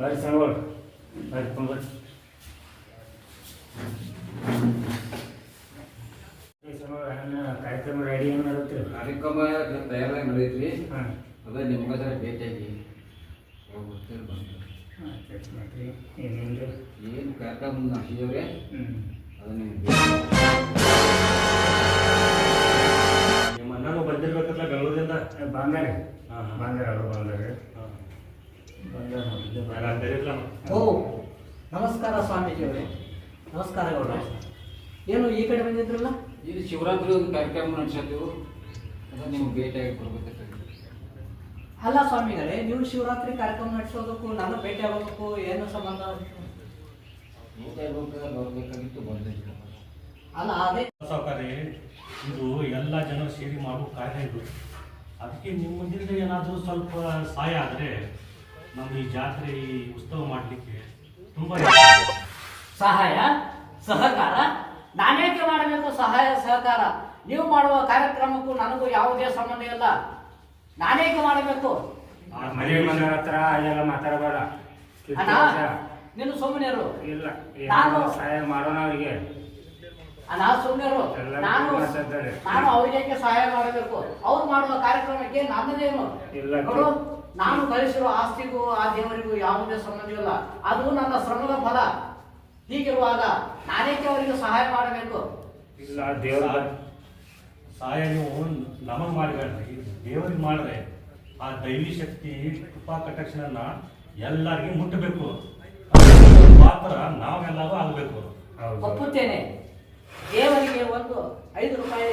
ಬರ್ರಿ Senhor. Vai, vamos ಹಣ್ಣ ಕಾರ್ಯಕ್ರಮ ರೆಡಿ ಏನು ಮಾಡುತ್ತೀರಿ ಕಾರ್ಯಕ್ರಮ ತಯಾರಾಗಿ ನಡೆದೈತ್ರಿ ಹಾಂ. ಅದೇ ನಿಮ್ಗೆ ಸರ್ ಭೇಟಿಯಾಗಿ ಹೋಗ್ಬಿಡ್ತೀರಿ ಬಂದು. ಹಾಂ ಮಾಡ್ರಿ. ಏನೇನು ಏನು ಕಾರ್ಯಕ್ರಮ ನಡೆಸಿದವ್ರೆ? ಹ್ಞೂ ಅದು ನಿಮ್ಗೆ ನಿಮ್ಮ ಅಣ್ಣನೂ ಬಂದಿರ್ಬೇಕಲ್ಲ ಬೆಂಗಳೂರಿಂದ? ಬಾಂಗಾರೆ ಹಾಂ ಹಾಂ. ಬಂಗಾರ ಅವರು ಬಂಗಾರ ಹಾಂ ಬಂಗಾರ ನೋಡಿದ್ದೆ ಬೇರೆ ಬೇರಿಲ್ಲ ಓ ನಮಸ್ಕಾರ ಸ್ವಾಮೀಜಿಯವರೇ. ನಮಸ್ಕಾರ ಗೌಡ ಏನು ಈ ಕಡೆ ಬಂದಿದ್ರಲ್ಲ? ಇದು ಶಿವರಾತ್ರಿ ಒಂದು ಕಾರ್ಯಕ್ರಮ ನಡೆಸಿದ್ದೆವು. ಅದು ನಿಮ್ಗೆ ಭೇಟಿಯಾಗಿ ಕೊಡ್ಬೇಕು ಅಲ್ಲ ಸ್ವಾಮಿಗಳೇ ನೀವು ಶಿವರಾತ್ರಿ ಕಾರ್ಯಕ್ರಮ ನಡೆಸೋದಕ್ಕೂ ನಾನು ಭೇಟಿ ಆಗೋದಕ್ಕೂ ಏನು ಸಂಬಂಧ? ಬರ್ಬೇಕಾಗಿತ್ತು ಅಲ್ಲ ಅದೇ ಸೌಕರ್ಯ ಇದು ಎಲ್ಲ ಜನರು ಸೇರಿ ಮಾಡೋ ಕಾರ್ಯ ಇದು. ಅದಕ್ಕೆ ನಿಮ್ಮಿಂದ ಏನಾದರೂ ಸ್ವಲ್ಪ ಸಹಾಯ ಆದರೆ ನಮ್ಮ ಈ ಜಾತ್ರೆ ಈ ಉತ್ಸವ ಮಾಡಲಿಕ್ಕೆ ತುಂಬ ಸಹಾಯ ಸಹಕಾರ. ನಾನೇಕೆ ಮಾಡಬೇಕು ಸಹಾಯ ಸಹಕಾರ? ನೀವು ಮಾಡುವ ಕಾರ್ಯಕ್ರಮಕ್ಕೂ ನನಗೂ ಯಾವುದೇ ಸಂಬಂಧ ಇಲ್ಲ. ನಾನೇಕೆ ಮಾಡಬೇಕು? ಹತ್ರ ಎಲ್ಲ ಮಾತಾಡಬೇಡ. ಅಣ್ಣ ನೀನು ಸುಮ್ಮನೆರು ಇಲ್ಲ ನಾನು- ಸಹಾಯ ಮಾಡೋಣ ಅವರಿಗೆ. ಅಣ್ಣ ಸುಮ್ಮನೆರು ನಾನು. ನಾನು ಅವರಿಗೆ ಸಹಾಯ ಮಾಡಬೇಕು? ಅವ್ರು ಮಾಡುವ ಕಾರ್ಯಕ್ರಮಕ್ಕೆ ನನ್ನದೇನು? ಇಲ್ಲ. ನಾನು ಗಳಿಸಿರೋ ಆಸ್ತಿಗೂ ಆ ದೇವರಿಗೂ ಯಾವುದೇ ಸಂಬಂಧವಿಲ್ಲ ಅದು ನನ್ನ ಶ್ರಮದ ಫಲ. ಹೀಗಿರುವಾಗ ನಾನೇಕೆ ಅವರಿಗೆ ಸಹಾಯ ಮಾಡಬೇಕು. ಇಲ್ಲ ದೇವರ ಸಹಾಯ ನೀವು ನಮಗೆ ಮಾಡಬೇಡ್ರಿ ದೇವರಿಗೆ ಮಾಡಿದ್ರೆ ಆ ದೈವಿ ಶಕ್ತಿ ಕೃಪಾ ಕಟಕ್ಷಣ ಎಲ್ಲರಿಗೂ ಮುಟ್ಟಬೇಕು. ಮಾತ್ರ ಪಾತ್ರ ನಾವೆಲ್ಲರೂ ಆಗಬೇಕು. ಒಪ್ಪುತ್ತೇನೆ. ದೇವರಿಗೆ ಒಂದು ಐದು ರೂಪಾಯಿ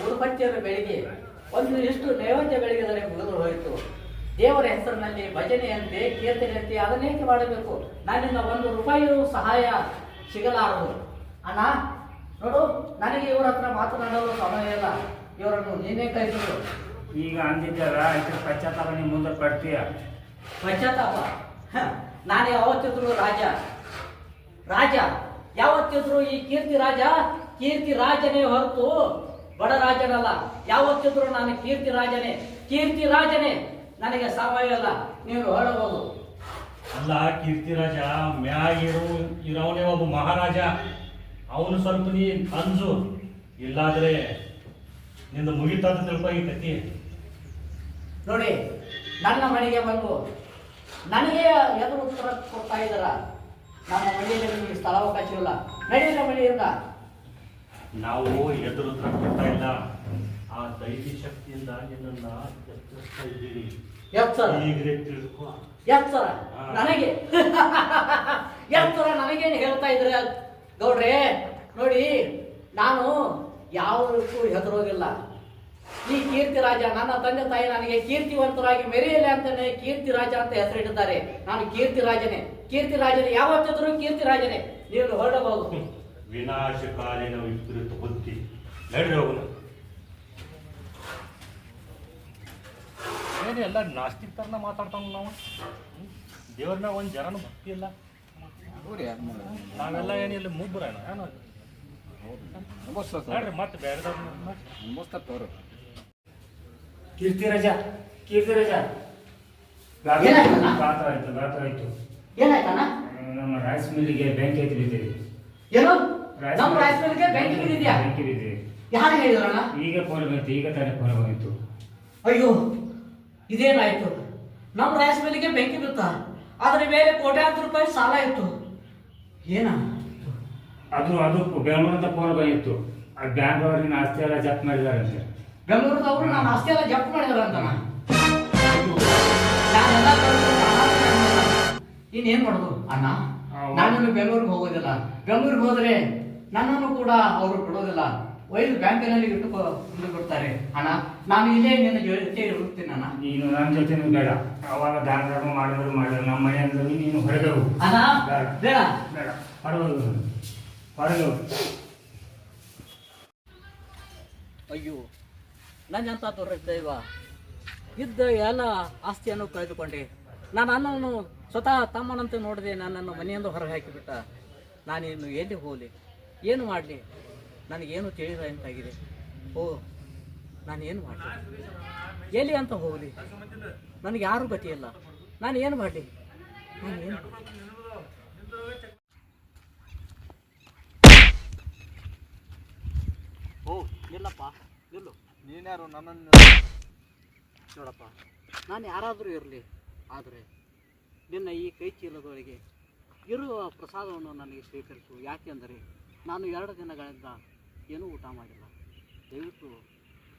ಮೂರು ಬಟ್ಟೆಯನ್ನು ಬೆಳಿಗ್ಗೆ ಒಂದು ಇಷ್ಟು ನೈವೇದ್ಯ ಬೆಳಗಿದರೆ ಮುಗಿದು ಹೋಯಿತು. ದೇವರ ಹೆಸರಿನಲ್ಲಿ ಭಜನೆಯಂತೆ ಕೀರ್ತನೆಯಂತೆ ಅದನ್ನೇಕೆ ಮಾಡಬೇಕು? ನನ್ನಿಂದ ಒಂದು ರೂಪಾಯಿಯೂ ಸಹಾಯ ಸಿಗಲಾರದು. ಅಣ್ಣ ನೋಡು ನನಗೆ ಇವರ ಹತ್ರ ಮಾತನಾಡಲು ಸಮಯ ಇಲ್ಲ. ಇವರನ್ನು ನೀನೇ ಕರೆಸಿದ್ರು ಈಗ ಅಂದಿದ್ದಾರ ಇದ್ರ ಪಶ್ಚಾತ್ತಾಪ ನೀವು ಮುಂದೆ ಪಡ್ತೀಯ? ಪಶ್ಚಾತ್ತಾಪ? ನಾನು ಯಾವತ್ತಿದ್ರು ರಾಜ. ರಾಜ ಯಾವತ್ತಿದ್ರು ಈ ಕೀರ್ತಿ ರಾಜ ಕೀರ್ತಿ ರಾಜನೇ ಹೊರತು ಬಡ ರಾಜನಲ್ಲ. ಯಾವತ್ತಿದ್ರು ನಾನು ಕೀರ್ತಿ ರಾಜನೇ. ಕೀರ್ತಿ ರಾಜನೇ. ನನಗೆ ಸಾವಯವ ನೀವು ಹೇಳಬಹುದು. ಅಲ್ಲ ಕೀರ್ತಿರಾಜ ಮ್ಯಾಗಿರು ಇರೋ ಇರೋನೇ ಒಬ್ಬ ಮಹಾರಾಜ. ಅವನು ಸ್ವಲ್ಪ ನೀ ಅಂಜು. ಇಲ್ಲಾದ್ರೆ ನಿಂದು ಮುಗಿತಾದ ತಿಳ್ಕೊ ಈ ಕತಿ ನೋಡಿ ನನ್ನ ಮನೆಗೆ ಬಂದು ನನಗೆ ಎದುರು ಉತ್ತರ ಕೊಡ್ತಾ ಇದ್ದಾರ. ನಮ್ಮ ಮನೆಯಲ್ಲಿ ನಿಮಗೆ ಸ್ಥಳಾವಕಾಶವಿಲ್ಲ ನಡೆಯುವ ಮನೆಯಿಂದ. ನಾವು ಎದುರು ಉತ್ತರ ಕೊಡ್ತಾ ಇಲ್ಲ. ಆ ದೈವಿ ಶಕ್ತಿಯಿಂದ ನಿನ್ನ ಎಚ್ಚರಿಸ್ತಾ ಇದ್ದೀವಿ ತಿಳ್ಕೊ ಎತ್ತರ ನನಗೆ? ಎತ್ತರ ನನಗೇನು ಹೇಳ್ತಾ ಇದ್ರೆ ಗೌಡ್ರೆ ನೋಡಿ ನಾನು ಯಾವುದಕ್ಕೂ ಹೆದರೋಗಿಲ್ಲ ಈ ಕೀರ್ತಿ ರಾಜ ನನ್ನ ತಂದೆ ತಾಯಿ ನನಗೆ ಕೀರ್ತಿವಂತರಾಗಿ ಮೆರೆಯಲಿ ಅಂತಾನೆ ಕೀರ್ತಿ ರಾಜ ಅಂತ ಹೆಸರಿಟ್ಟಿದ್ದಾರೆ. ನಾನು ಕೀರ್ತಿ ರಾಜನೇ. ಕೀರ್ತಿ ರಾಜನೇ. ಯಾವತ್ತಿದ್ರು ಕೀರ್ತಿ ರಾಜನೇ. ನೀವು ಹೊರಡಬಹುದು ವಿನಾಶಕಾಲೀನ ವಿಪರೀತ ಬುದ್ಧಿ. ನಡ್ರಿ ಏನು ಎಲ್ಲ ನಾಸ್ತಿಕ್ ಥರನ ಮಾತಾಡ್ತಾವ ನಾವು? ದೇವ್ರನ್ನ ಒಂದು ಜನನು ಭಕ್ತಿ ಇಲ್ಲ ನಾವೆಲ್ಲ ಏನಿಲ್ಲ ಮುಬ್ಬರೇನ ಏನು ನೋಡ್ರಿ ಮತ್ತೆ ಬೇರೆ ನಮಸ್ತೆ ತೋರು. ಕೀರ್ತಿರಾಜ ಕೀರ್ತಿರಾಜ ಗಾತ್ರ ಏನಾಯ್ತಣ್ಣ? ಗಾತ್ರ ಆಯ್ತು ಗಾತ್ರ ಆಯ್ತು ಏನಾಯ್ತಾನ ನಮ್ಮ ರೈಸ್ ಮಿಲ್ಲಿಗೆ ಬೆಂಕಿ ಐತಿ ಬಿದ್ದೀವಿ ಏನು? ನಮ್ಮ ರೈಸ್ ಮಿಲ್ಗೆ ಬೆಂಕಿ ಬಿದ್ದಿದ್ಯಾ? ಬೆಂಕಿ ಯಾರು ಹೇಳಿದ್ರಣ್ಣ? ಈಗ ಫೋನ್ ಬಂತು ಈಗ ತಾನೇ ಫೋನ್ ಬಂತು. ಅಯ್ಯೋ ಇದೇನಾಯ್ತು? ನಮ್ಮ ರೈಸ್ ಮಿಲ್ಗೆ ಬೆಂಕಿ ಬಿತ್ತ ಅದ್ರ ಮೇಲೆ ಕೋಟ್ಯಾಂತರ ರೂಪಾಯಿ ಸಾಲ ಇತ್ತು. ಏನ? ಅದು ಅದು ಬೆಂಗಳೂರಿಂದ ಫೋನ್ ಬಂದಿತ್ತು. ಆ ಬ್ಯಾಂಕ್ ಅವ್ರಿಗೆ ಆಸ್ತಿ ಎಲ್ಲ ಜಪ್ತ್ ಅಂತ ಬೆಂಗಳೂರದವರು ನಾನು ಆಸ್ತಿ ಎಲ್ಲ ಜಪ್ತ್ ಮಾಡಿದಾರೆ ಅಂತ. ಇನ್ನೇನ್ ಮಾಡೋದು ಅಣ್ಣ? ನಾನು ಬೆಂಗಳೂರಿಗೆ ಹೋಗೋದಿಲ್ಲ. ಬೆಂಗಳೂರಿಗೆ ಹೋದ್ರೆ ನನ್ನನ್ನು ಕೂಡ ಅವರು ಬಿಡೋದಿಲ್ಲ. ಒಯ್ದು ಬ್ಯಾಂಕಿನಲ್ಲಿ ಇಟ್ಟು ಮುಂದೆ ಕೊಡ್ತಾರೆ. ಅಣ್ಣ ನಾನು ಇಲ್ಲೇ ನಿನ್ನ ಜೊತೆ ಇರುತ್ತೀನಿ ಅಣ್ಣ. ನೀನು ನನ್ನ ಜೊತೆ ಬೇಡ. ಅವಾಗ ದಾನ ಧರ್ಮ ಮಾಡಿದ್ರು ಮಾಡಿದ್ರು ನಮ್ಮ ಮನೆಯಿಂದ ನೀನು ಹೊರಗೆ ಹೋಗು. ಅಣ್ಣ ಬೇಡ. ಬೇಡ. ಹೊರಗೆ ಅಯ್ಯೋ ನನ್ನಂತ ದೈವ ಇದ್ದ ಎಲ್ಲ ಆಸ್ತಿಯನ್ನು ಕಳೆದುಕೊಂಡೆ. ನಾನು ಅನ್ನನ್ನು ಸ್ವತಃ ತಮ್ಮನಂತೆ ನೋಡಿದೆ ನನ್ನನ್ನು ಮನೆಯಿಂದ ಹೊರಗೆ ಹಾಕಿಬಿಟ್ಟ. ನಾನೇನು ಎಲ್ಲಿ ಹೋಗಲಿ? ಏನು ಮಾಡಲಿ? ನನಗೇನು ತಿಳಿದ ಎಂತಾಗಿದೆ? ಓ ನಾನು ಏನು ಮಾಡಲಿ? ಎಲ್ಲಿ ಅಂತ ಹೋಗಲಿ? ನನಗೆ ಯಾರೂ ಗತಿಯಿಲ್ಲ ನಾನು ಏನು ಮಾಡಲಿ? ಓ ಇಲ್ಲಪ್ಪ. ನಿಲ್ಲು ನೀನ್ಯಾರು ನನ್ನನ್ನು ನೋಡಪ್ಪ. ನಾನು ಯಾರಾದರೂ ಇರಲಿ ಆದರೆ ನಿನ್ನ ಈ ಕೈ ಚೀಲದೊಳಗೆ ಇರುವ ಪ್ರಸಾದವನ್ನು ನನಗೆ ಸ್ವೀಕರಿಸು. ಯಾಕೆಂದರೆ ನಾನು ಎರಡು ದಿನಗಳಿಂದ ಏನೂ ಊಟ ಮಾಡಿಲ್ಲ. ದಯವಿಟ್ಟು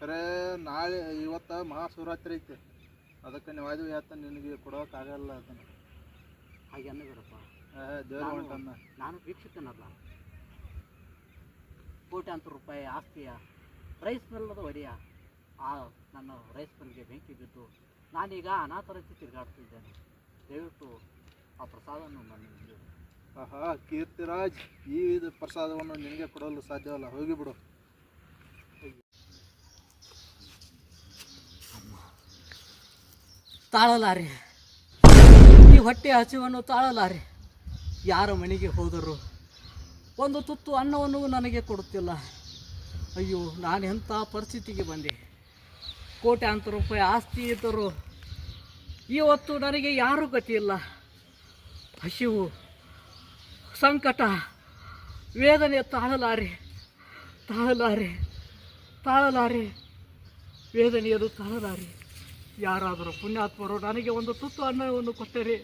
ಅರೆ ನಾಳೆ ಇವತ್ತು ಮಹಾಶಿವರಾತ್ರಿ ಐತೆ. ಅದಕ್ಕೆ ನೀವು ಅದು ಯಾತ ನಿನಗೆ ಕೊಡೋಕ್ಕಾಗಲ್ಲ ಅದನ್ನು. ಹಾಗೆ ಅನ್ನಬೇಡಪ್ಪ. ದೇವ್ರ ನಾನು- ಹೊಂಟನ್ನ. ನಾನು ಭಿಕ್ಷುಕನಲ್ಲ. ಕೋಟ್ಯಾಂತರ ರೂಪಾಯಿ ಆಸ್ತಿಯ ರೈಸ್ ಮಿಲ್ಲದ ಒಡೆಯ ಆ ನನ್ನ ರೈಸ್ ಮಿಲ್ಗೆ ಬೆಂಕಿ ಬಿದ್ದು ನಾನೀಗ ಅನಾಥರಂತೆ ತಿರುಗಾಡ್ತಿದ್ದೇನೆ. ದಯವಿಟ್ಟು ಆ ಪ್ರಸಾದವನ್ನು ಮನೆ. ಆಹಾ, ಕೀರ್ತಿರಾಜ್, ಈ ಇದು ಪ್ರಸಾದವನ್ನು ನಿನಗೆ ಕೊಡಲು ಸಾಧ್ಯವಲ್ಲ. ಹೋಗಿಬಿಡು ತಾಳಲಾರೆ. ಈ ಹೊಟ್ಟೆ ಹಸಿವನ್ನು ತಾಳಲಾರೆ. ಯಾರ ಮನೆಗೆ ಹೋದರು ಒಂದು ತುತ್ತು ಅನ್ನವನ್ನು ನನಗೆ ಕೊಡುತ್ತಿಲ್ಲ. ಅಯ್ಯೋ, ನಾನು ಎಂಥ ಪರಿಸ್ಥಿತಿಗೆ ಬಂದೆ? ಕೋಟ್ಯಾಂತರ ರೂಪಾಯಿ ಆಸ್ತಿ ಇದ್ದರು ಇವತ್ತು ನನಗೆ ಯಾರೂ ಗತಿಯಿಲ್ಲ ಹಸಿವು ಸಂಕಟ ವೇದನೆ ತಾಳಲಾರಿ ತಾಳಲಾರಿ ತಾಳಲಾರಿ ವೇದನೆಯದು ತಾಳಲಾರಿ. ಯಾರಾದರೂ ಪುಣ್ಯಾತ್ಮರು ನನಗೆ ಒಂದು ತುತ್ತು ಅನ್ನವನ್ನು ಕೊಟ್ಟರೆ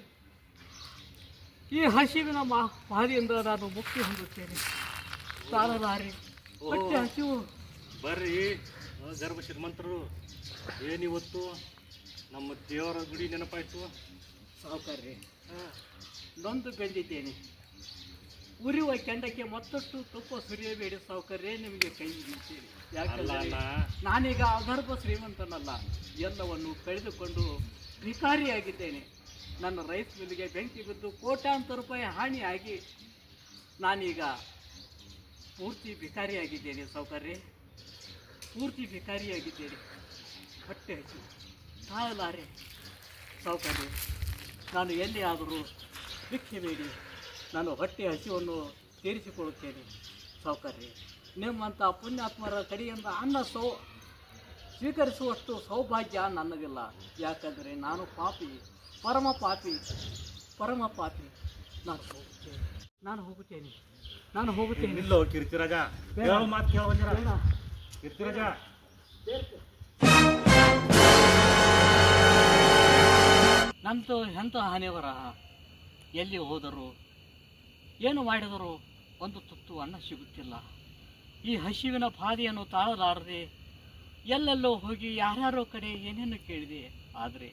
ಈ ಹಸಿವಿನ ಮಾ ಬಾಧೆಯಿಂದ ನಾನು ಮುಕ್ತಿ ಹೊಂದುತ್ತೇನೆ. ತಾಳಲಾರಿ. ಹೊಟ್ಟೆ ಹಸಿವು. ಬರ್ರಿ. ಗರ್ಭ ಶ್ರೀಮಂತರು ಏನಿವತ್ತು ನಮ್ಮ ದೇವರ ಗುಡಿ ನೆನಪಾಯಿತು? ಸಾವುಕಾರ್ರಿ. ನೊಂದು ಬೆಂದಿದ್ದೇನೆ ಉರಿಯುವ ಕೆಂಡಕ್ಕೆ ಮತ್ತಷ್ಟು ತುಪ್ಪ ಸುರಿಯಬೇಡಿ ಸೌಕರ್ಯ ನಿಮಗೆ ಕೈ ಮುಗಿತೀರಿ ಯಾಕಲ್ಲ ನಾನೀಗ ಅಗರ್ಭ ಶ್ರೀಮಂತನಲ್ಲ. ಎಲ್ಲವನ್ನು ಕಳೆದುಕೊಂಡು ಭಿಕಾರಿಯಾಗಿದ್ದೇನೆ ನನ್ನ ರೈಸ್ ಮಿಲ್ಗೆ ಬೆಂಕಿ ಬಿದ್ದು ಕೋಟ್ಯಾಂತರ ರೂಪಾಯಿ ಹಾನಿಯಾಗಿ ನಾನೀಗ ಪೂರ್ತಿ ಭಿಕಾರಿಯಾಗಿದ್ದೇನೆ ಸೌಕರ್ಯ ಪೂರ್ತಿ ಭಿಕಾರಿಯಾಗಿದ್ದೇನೆ ಹೊಟ್ಟೆ ಹಚ್ಚು ತಾಳಲಾರೆ. ಸೌಕರ್ಯ ನಾನು ಎಲ್ಲಿ ಆದರೂ ಭಿಕ್ಷೆ ಬೇಡಿ. ನಾನು ಹೊಟ್ಟೆ ಹಸಿವನ್ನು ತೀರಿಸಿಕೊಳ್ಳುತ್ತೇನೆ. ಸೌಕರ್ಯ ನಿಮ್ಮಂಥ ಪುಣ್ಯಾತ್ಮರ ಕಡೆಯಿಂದ ಅನ್ನ ಸೌ ಸ್ವೀಕರಿಸುವಷ್ಟು ಸೌಭಾಗ್ಯ ನನ್ನದಿಲ್ಲ. ಯಾಕಂದರೆ ನಾನು ಪಾಪಿ ಪರಮ ಪಾಪಿ ಪರಮ ಪಾಪಿ. ನಾನು ಹೋಗುತ್ತೇನೆ. ನಾನು ಹೋಗುತ್ತೇನೆ. ನಾನು ಹೋಗುತ್ತೇನೆ. ಇಲ್ಲೋ ಕೀರ್ತಿರಾಜ. ಮಾತು ಕೇಳ ನಂತು ಬೇಡ. ಕೀರ್ತಿರಾಜ ನಂದು ಎಂಥ ಹಾನಿಯವರ ಎಲ್ಲಿ ಹೋದರು? ಏನು ಮಾಡಿದರೂ ಒಂದು ತುತ್ತು ಅನ್ನ ಸಿಗುತ್ತಿಲ್ಲ. ಈ ಹಸಿವಿನ ಬಾಧೆಯನ್ನು ತಾಳಲಾರದೆ ಎಲ್ಲೆಲ್ಲೋ ಹೋಗಿ ಯಾರ್ಯಾರೋ ಕಡೆ ಏನೇನು ಕೇಳಿದೆ, ಆದರೆ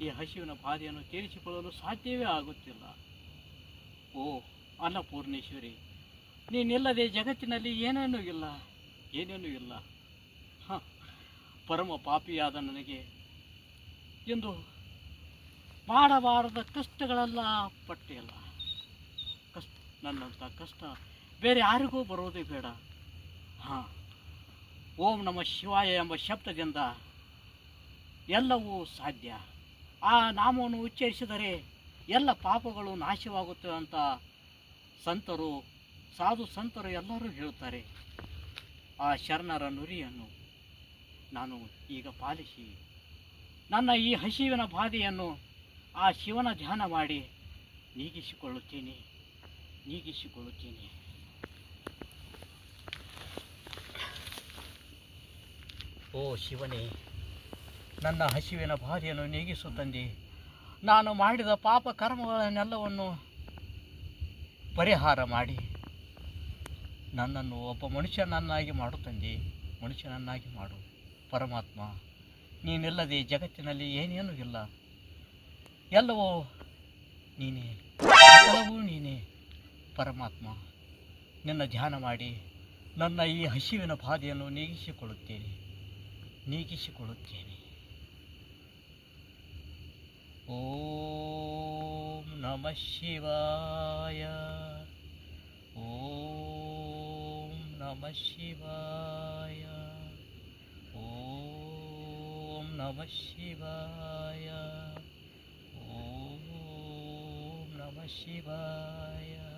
ಈ ಹಸಿವಿನ ಬಾಧೆಯನ್ನು ತೀರಿಸಿಕೊಳ್ಳಲು ಸಾಧ್ಯವೇ ಆಗುತ್ತಿಲ್ಲ. ಓ, ಅನ್ನಪೂರ್ಣೇಶ್ವರಿ, ನೀನಿಲ್ಲದೆ ಜಗತ್ತಿನಲ್ಲಿ ಏನೇನೂ ಇಲ್ಲ ಏನೇನೂ ಇಲ್ಲ. ಹ, ಪರಮ ಪಾಪಿಯಾದ ನನಗೆ ಎಂದು ಮಾಡಬಾರದ ಕಷ್ಟಗಳೆಲ್ಲ ಪಟ್ಟಿಲ್ಲ ಕಷ್ಟ ನನ್ನಂಥ ಕಷ್ಟ. ಬೇರೆ ಯಾರಿಗೂ ಬರೋದೇ ಬೇಡ. ಹಾಂ. ಓಂ ನಮ ಶಿವಾಯ ಎಂಬ ಶಬ್ದದಿಂದ ಎಲ್ಲವೂ ಸಾಧ್ಯ. ಆ ನಾಮವನ್ನು ಉಚ್ಚರಿಸಿದರೆ ಎಲ್ಲ ಪಾಪಗಳು ನಾಶವಾಗುತ್ತವೆ ಅಂತ ಸಂತರು, ಸಾಧು ಸಂತರು ಎಲ್ಲರೂ ಹೇಳುತ್ತಾರೆ. ಆ ಶರಣರ ನುರಿಯನ್ನು ನಾನು ಈಗ ಪಾಲಿಸಿ. ನನ್ನ ಈ ಹಸಿವಿನ ಬಾಧೆಯನ್ನು ಆ ಶಿವನ ಧ್ಯಾನ ಮಾಡಿ ನೀಗಿಸಿಕೊಳ್ಳುತ್ತೇನೆ. ನೀಗಿಸಿಕೊಳ್ಳುತ್ತೇನೆ ಓ ಶಿವನೇ, ನನ್ನ ಹಸಿವಿನ ಭಾರ್ಯನ್ನು ನೀಗಿಸು ತಂದೆ. ನಾನು ಮಾಡಿದ ಪಾಪ ಕರ್ಮಗಳನ್ನೆಲ್ಲವನ್ನು ಪರಿಹಾರ ಮಾಡಿ. ನನ್ನನ್ನು ಒಬ್ಬ ಮನುಷ್ಯನನ್ನಾಗಿ ಮಾಡು ತಂದೆ, ಮನುಷ್ಯನನ್ನಾಗಿ ಮಾಡು. ಪರಮಾತ್ಮ, ನೀನಿಲ್ಲದೆ ಜಗತ್ತಿನಲ್ಲಿ ಏನೇನೂ ಇಲ್ಲ. ಎಲ್ಲವೂ ನೀನೇ ಎಲ್ಲವೂ ನೀನೇ. ಪರಮಾತ್ಮ, ನಿನ್ನ ಧ್ಯಾನ ಮಾಡಿ, ನನ್ನ ಈ ಹಸಿವಿನ ಬಾಧೆಯನ್ನು ನೀಗಿಸಿಕೊಳ್ಳುತ್ತೇನೆ ನೀಗಿಸಿಕೊಳ್ಳುತ್ತೇನೆ. ಓಂ ನಮ ಶಿವಾಯ. ಓಂ ನಮ ಶಿವಾಯ. ಓಂ ನಮ ಶಿವಾಯ. ಓಂ ನಮ ಶಿವಾಯ.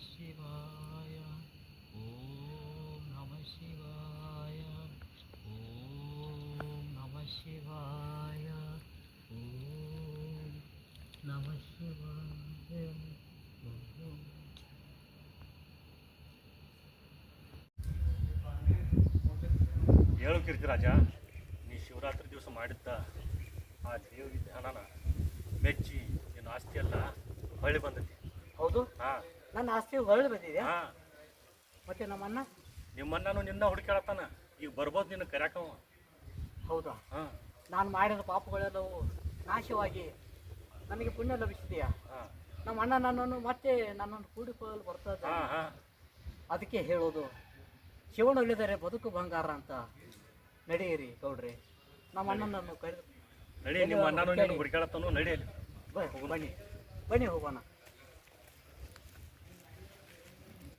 ಶಿವಾಯ ಓಂ ನಮ ಶಿವಾಯ ಓಂ ನಮ ಶಿವಾಯ ಓಂ ನಮ ಶಿವಾಯ ಹೇಳು ಕಿರ್ತಿರಾಜ ನೀ ಶಿವರಾತ್ರಿ ದಿವಸ ಮಾಡಿದ್ದ ಆ ದೇವ್ರ ಧ್ಯಾನನ ಮೆಚ್ಚಿ ಏನು ಆಸ್ತಿ ಎಲ್ಲ ಹೊಳ್ಳಿ ಬಂದೈತಿ. ಹೌದು? ಹಾಂ. ನನ್ನ ಆಸ್ತಿ ಹೊರಳಿ ಬಂದಿದೆ ಹಾ ಮತ್ತೆ ನಮ್ಮನ್ನ ನಿಮ್ಮಣ್ಣನು ನಿನ್ನ ಹುಡುಕಾಡತ್ತಾನ ಈಗ ಬರ್ಬೋದು ನಿನ್ನ ಕರ್ಯಾಕವ ಹೌದಾ ಹಾ ನಾನು ಮಾಡಿದ ಪಾಪಗಳೆಲ್ಲವೂ ನಾಶವಾಗಿ ನನಗೆ ಪುಣ್ಯ ಲಭಿಸಿದೆಯಾ ಹಾ ನಮ್ಮ ಅಣ್ಣ ನನ್ನನ್ನು ಮತ್ತೆ ನನ್ನನ್ನು ಕೂಡಿಕೊಳ್ಳಲು ಬರ್ತದ. ಹಾ ಹಾ ಅದಕ್ಕೆ ಹೇಳೋದು ಶಿವನೊಲಿದರೆ ಬದುಕು ಬಂಗಾರ ಅಂತ ನಡೆಯಿರಿ ಗೌಡ್ರಿ ನಮ್ಮ ಅಣ್ಣನನ್ನು ಕರೆ ನಡಿ ನಿಮ್ಮ ಅಣ್ಣನು ನಿನ್ನ ನಡೆಯಲಿ ನಡಿಯಲ್ಲಿ ಬನ್ನಿ ಬನ್ನಿ ಹೋಗೋಣ